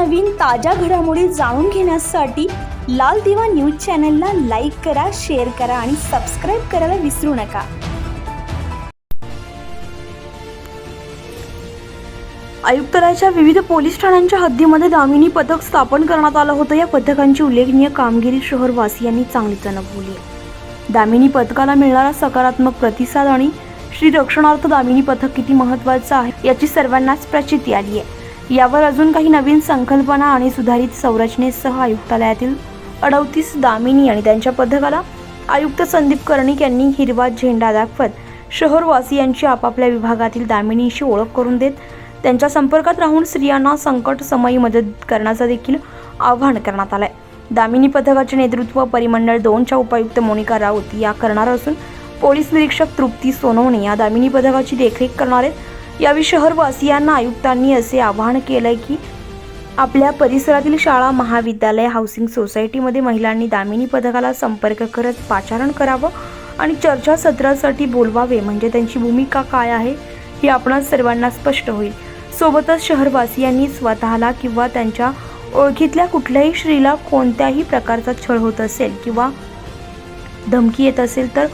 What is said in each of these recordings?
नवनवीन ताज्या घडामोडी जाणून घेण्यासाठी लाल दिवा न्यूज चॅनलला लाईक करा शेअर करा आणि सबस्क्राईब करायला विसरू नका. आयुक्तालयाच्या विविध पोलीस ठाण्यांच्या हद्दीमध्ये दामिनी पथक स्थापन करण्यात आलं होतं. या पथकांची उल्लेखनीय कामगिरी शहरवासियांनी चांगलीच अनुभवली दामिनी पथकाला मिळणारा सकारात्मक प्रतिसाद आणि श्री रक्षणार्थ दामिनी पथक किती महत्त्वाचं आहे याची सर्वांनाच प्रचिती आली आहे. यावर अजून काही नवीन संकल्पना आणि सुधारित संरचनेसह आयुक्तालयातील अडवतीस दामिनी आणि त्यांच्या पथकाला आयुक्त संदीप कर्णिक यांनी हिरवा झेंडा दाखवत शहरवासियांची आपापल्या विभागातील दामिनीशी ओळख करून देत त्यांच्या संपर्कात राहून स्त्रियांना संकट समयी मदत करण्याचं देखील आवाहन करण्यात आलंय. दामिनी पथकाचे नेतृत्व परिमंडळ दोनच्या उपायुक्त मोनिका राऊत या करणार असून पोलीस निरीक्षक तृप्ती सोनवणे या दामिनी पथकाची देखरेख करणार आहेत. यावेळी शहरवासियांना आयुक्तांनी असे आवाहन केलंय की आपल्या परिसरातील शाळा महाविद्यालय हाऊसिंग सोसायटीमध्ये महिलांनी दामिनी पथकाला संपर्क करत पाचारण करावं आणि चर्चासत्रासाठी बोलवावे. म्हणजे त्यांची भूमिका काय आहे हे आपणा सर्वांना स्पष्ट होईल. सोबतच शहरवासियांनी स्वतःला किंवा त्यांच्या ओळखीतल्या कुठल्याही स्त्रीला कोणत्याही प्रकारचा छळ होत असेल किंवा धमकी येत असेल तर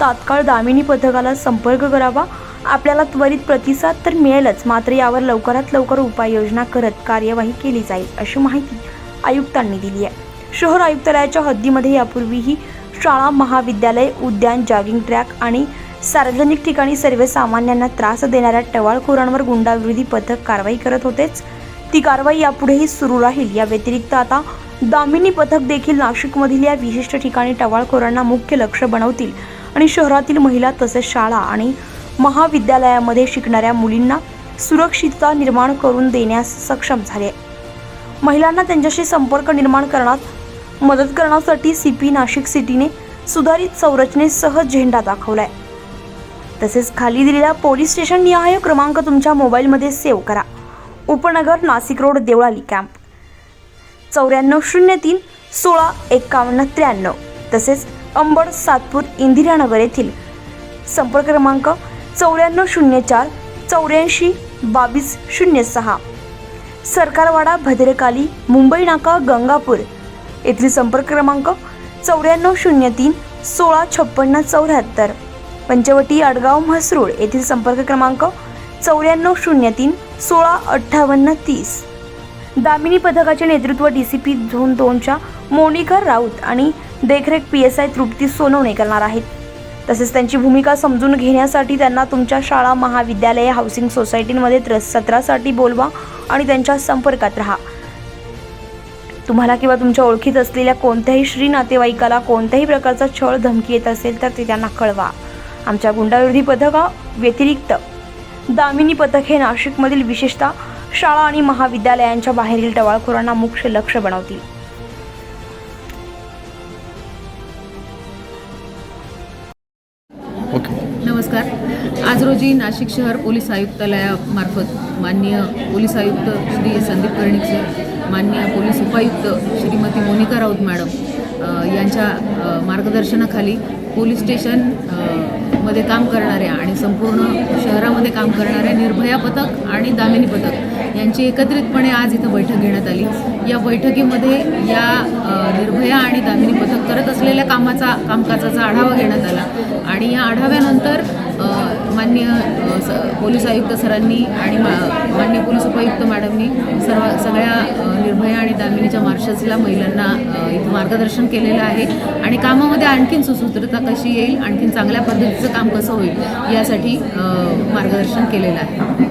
तात्काळ दामिनी पथकाला संपर्क करावा आपल्याला त्वरित प्रतिसाद तर मिळेलच मात्र यावर लवकरात लवकर उपाययोजना करत कार्यवाही केली जाईल अशी माहिती आयुक्तांनी दिली आहे. शहर आयुक्तालयाच्या हद्दीमध्ये यापूर्वीही शाळा महाविद्यालय उद्यान जॉगिंग ट्रॅक आणि सार्वजनिक ठिकाणी सर्वसामान्यांना त्रास देणाऱ्या टवाळखोरांवर गुंडाविरोधी पथक कारवाई करत होतेच. ती कारवाई यापुढेही सुरू राहील. या व्यतिरिक्त आता दामिनी पथक देखील नाशिकमधील या विशिष्ट ठिकाणी टवाळखोरांना मुख्य लक्ष बनवतील आणि शहरातील महिला तसेच शाळा आणि महाविद्यालयामध्ये शिकणाऱ्या मुलींना सुरक्षितता निर्माण करून देण्यास सक्षम झाले. महिलांना त्यांच्याशी संपर्क निर्माण करण्यात मदत करण्यासाठी सी पी नाशिक सिटीने सुधारित संरचनेसह झेंडा दाखवलाय. तसेच खाली दिलेला पोलीस स्टेशन निहाय क्रमांक तुमच्या मोबाईलमध्ये सेव्ह करा. उपनगर नाशिक रोड देवळाली कॅम्प. चौऱ्याण्णव शून्य तीन सोळा एकावन्न त्र्याण्णव. तसेच अंबड सातपूर इंदिरानगर येथील संपर्क क्रमांक चौऱ्याण्णव शून्य चार चौऱ्याऐंशी बावीस शून्य सहा. सरकारवाडा भद्रकाली मुंबई नाका गंगापूर. येथील संपर्क क्रमांक चौऱ्याण्णव शून्य तीन सोळा छप्पन्न चौऱ्याहत्तर. पंचवटी आडगाव म्हसरूळ येथील संपर्क क्रमांक चौऱ्याण्णव शून्य तीन सोळा अठ्ठावन्न तीस. दामिनी पथकाचे नेतृत्व डी सी पी झोन दोनच्या मोनिका राऊत आणि देखरेख P S I Trupti Sonawane करणार आहेत. तसेच त्यांची भूमिका समजून घेण्यासाठी त्यांना तुमच्या शाळा महाविद्यालये हाऊसिंग सोसायटींमध्ये त्र सत्रासाठी बोलवा आणि त्यांच्या संपर्कात राहा. तुम्हाला किंवा तुमच्या ओळखीत असलेल्या कोणत्याही श्री नातेवाईकाला कोणत्याही प्रकारचा छळ धमकी येत असेल तर ते त्यांना कळवा. आमच्या गुंडाविरोधी पथका व्यतिरिक्त दामिनी पथक हे नाशिकमधील विशेषतः शाळा आणि महाविद्यालयांच्या बाहेरील टवाळखोरांना मुख्य लक्ष बनवतील. ओके. नमस्कार. आज रोजी नाशिक शहर पोलीस आयुक्तालयामार्फत माननीय पोलीस आयुक्त श्री संदीप कर्णिक सर माननीय पोलीस उपायुक्त श्रीमती मोनिका राऊत मॅडम यांच्या मार्गदर्शनाखाली पोलीस स्टेशनमध्ये काम करणाऱ्या आणि संपूर्ण शहरामध्ये काम करणाऱ्या निर्भया पथक आणि दामिनी पथक यांची एकत्रितपणे आज इथं बैठक घेण्यात आली. या बैठकीमध्ये या निर्भया आणि दामिनी पथक करत असलेल्या कामाचा कामकाजाचा आढावा घेण्यात आला. आणि या आढाव्यानंतर मान्य स पोलीस आयुक्त सरांनी आणि मान्य पोलीस उपायुक्त मॅडमनी सर्व सगळ्या निर्भया आणि दामिनीच्या मार्शल्सला महिलांना इथं मार्गदर्शन केलेलं आहे. आणि कामामध्ये आणखीन सुसूत्रता कशी येईल आणखीन चांगल्या पद्धतीचं काम कसं होईल यासाठी मार्गदर्शन केलेलं आहे.